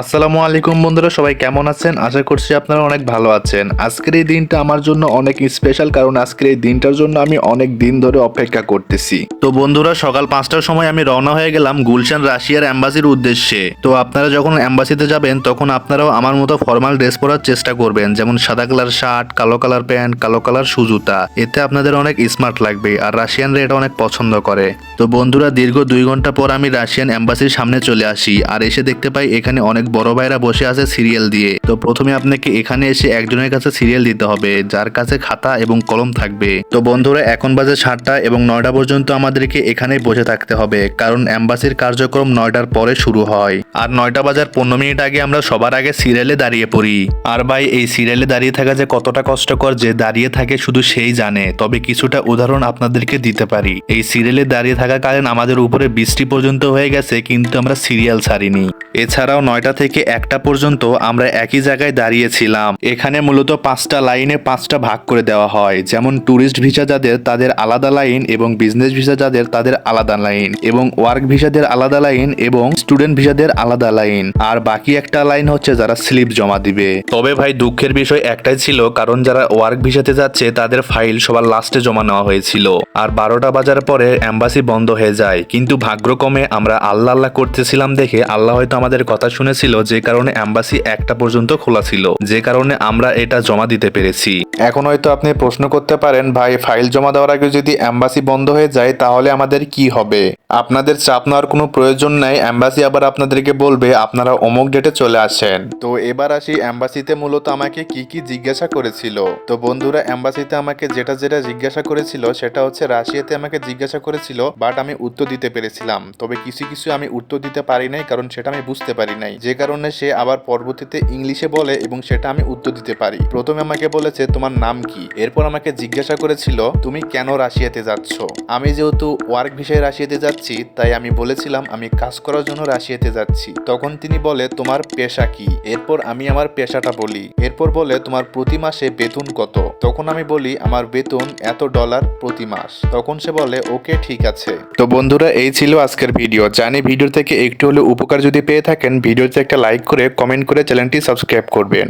আসসালামু আলাইকুম বন্ধুরা, সবাই কেমন আছেন? আশা করছি আপনারা অনেক ভালো আছেন। আজকের এই দিনটা আমার জন্য অনেক স্পেশাল কারণ আজকের এই দিনটার জন্য আমি অনেক দিন ধরে অপেক্ষা করতেছি। তো বন্ধুরা, সকাল পাঁচটার সময় আমি রওনা হয়ে গেলাম গুলশান রাশিয়ার অ্যাম্বাসির উদ্দেশ্যে। তো আপনারা যখন অ্যাম্বাসিতে যাবেন, তখন আপনারাও আমার মতো ফর্মাল ড্রেস পরার চেষ্টা করবেন, যেমন সাদা কালার শার্ট কালো কালার প্যান্ট কালো কালার সুজুতা। এতে আপনাদের অনেক স্মার্ট লাগবে আর রাশিয়ানরা এটা অনেক পছন্দ করে। তো বন্ধুরা, দীর্ঘ দুই ঘণ্টা পর আমি রাশিয়ান অ্যাম্বাসির সামনে চলে আসি আর এসে দেখতে পাই এখানে অনেক বড় ভাইরা বসে আছে সিরিয়াল দিয়ে। তো প্রথমে আপনাকে এখানে এসে একজনের কাছে সিরিয়াল দিতে হবে, যার কাছে খাতা এবং কলম থাকবে। তো বন্ধুরা, এখন বাজে সাতটা এবং নয়টা পর্যন্ত আমাদেরকে এখানেই বসে থাকতে হবে, কারণ অ্যাম্বাসির কার্যক্রম নয়টার পরে শুরু হয়। আর নয়টা বাজার পনেরো মিনিট আগে আমরা সবার আগে সিরিয়ালে দাঁড়িয়ে পড়ি। আর ভাই, এই সিরিয়ালে দাঁড়িয়ে থাকা যে কতটা কষ্টকর যে দাঁড়িয়ে থাকে শুধু সেই জানে, তবে কিছুটা উদাহরণ আপনাদেরকে দিতে পারি। এই সিরিয়ালে দাঁড়িয়ে থাকা থাকাকালীন আমাদের উপরে বৃষ্টি পর্যন্ত হয়ে গেছে, কিন্তু আমরা সিরিয়াল ছাড়িনি। এছাড়াও নয়টা থেকে একটা পর্যন্ত আমরা একই জায়গায় দাঁড়িয়েছিলাম। এখানে মূলত পাঁচটা লাইনে পাঁচটা ভাগ করে দেওয়া হয়। যেমন ট্যুরিস্ট ভিসা যাদের, তাদের আলাদা লাইন এবং বিজনেস ভিসা যাদের, তাদের আলাদা লাইন এবং ওয়ার্ক ভিসাদের আলাদা লাইন এবং স্টুডেন্ট ভিসাদের আলাদা লাইন। আর বাকি একটা লাইন হচ্ছে যারা স্লিপ জমা দিবে। তবে ভাই, দুঃখের বিষয় একটাই ছিল, কারণ যারা ওয়ার্ক ভিসাতে যাচ্ছে, তাদের ফাইল সবার লাস্টে জমা নেওয়া হয়েছিল। আর বারোটা বাজার পরে অ্যাম্বাসি বন্ধ হয়ে যায়। কিন্তু ভাগ্যক্রমে আমরা আল্লাহ আল্লাহ করতেছিলাম দেখে আল্লাহ হয়তো আমাদের কথা শুনেছিল যে কারণে অ্যাম্বাসি একটা পর্যন্ত খোলা ছিল, যে কারণে আমরা এটা জমা দিতে পেরেছি। এখন হয়তো আপনি প্রশ্ন করতে পারেন, ভাই, ফাইল জমা দেওয়ার আগে যদি অ্যাম্বাসি বন্ধ হয়ে যায়, তাহলে আমাদের কি হবে? আপনাদের চাপ নেওয়ার কোনো প্রয়োজন নাই অ্যাম্বাসি আবার আপনাদেরকে বলবে, আপনারা অমুক ডেটে চলে আসেন। তো এবার আসি অ্যাম্বাসিতে মূলত আমাকে কি কি জিজ্ঞাসা করেছিল? তো বন্ধুরা অ্যাম্বাসিতে আমাকে যেটা যেটা জিজ্ঞাসা করেছিল, সেটা হচ্ছে রাশিয়াতে আমাকে জিজ্ঞাসা করেছিল বাট আমি উত্তর দিতে পেরেছিলাম। তবে কিছু কিছু আমি উত্তর দিতে পারি নাই, কারণ সেটা আমি বুঝতে পারি নাই। যে কারণে সে আবার পরবর্তীতে ইংলিশে বলে এবং সেটা আমি উত্তর দিতে পারি। প্রথমে আমাকে বলেছে তোমার নাম কি? এরপর আমাকে জিজ্ঞাসা করেছিল, তুমি কেন রাশিয়াতে যাচ্ছ? আমি যেহেতু ওয়ার্ক ভিসায় রাশিয়াতে যাচ্ছি, তাই আমি বলেছিলাম আমি কাজ করার জন্য রাশিয়াতে যাচ্ছি। তখন তিনি বলে, তোমার পেশা কি? এরপর আমি আমার পেশাটা বলি। এরপর বলে, তোমার প্রতি মাসে বেতন কত? তখন আমি বলি, আমার বেতন এত ডলার প্রতি মাস। তখন সে বলে, ওকে, ঠিক আছে। তো বন্ধুরা, এই ছিল আজকের ভিডিও। জানি ভিডিও থেকে একটু হলে উপকার যদি পেয়ে থাকেন, ভিডিওতে একটা লাইক করে, কমেন্ট করে চ্যানেলটি সাবস্ক্রাইব করবেন।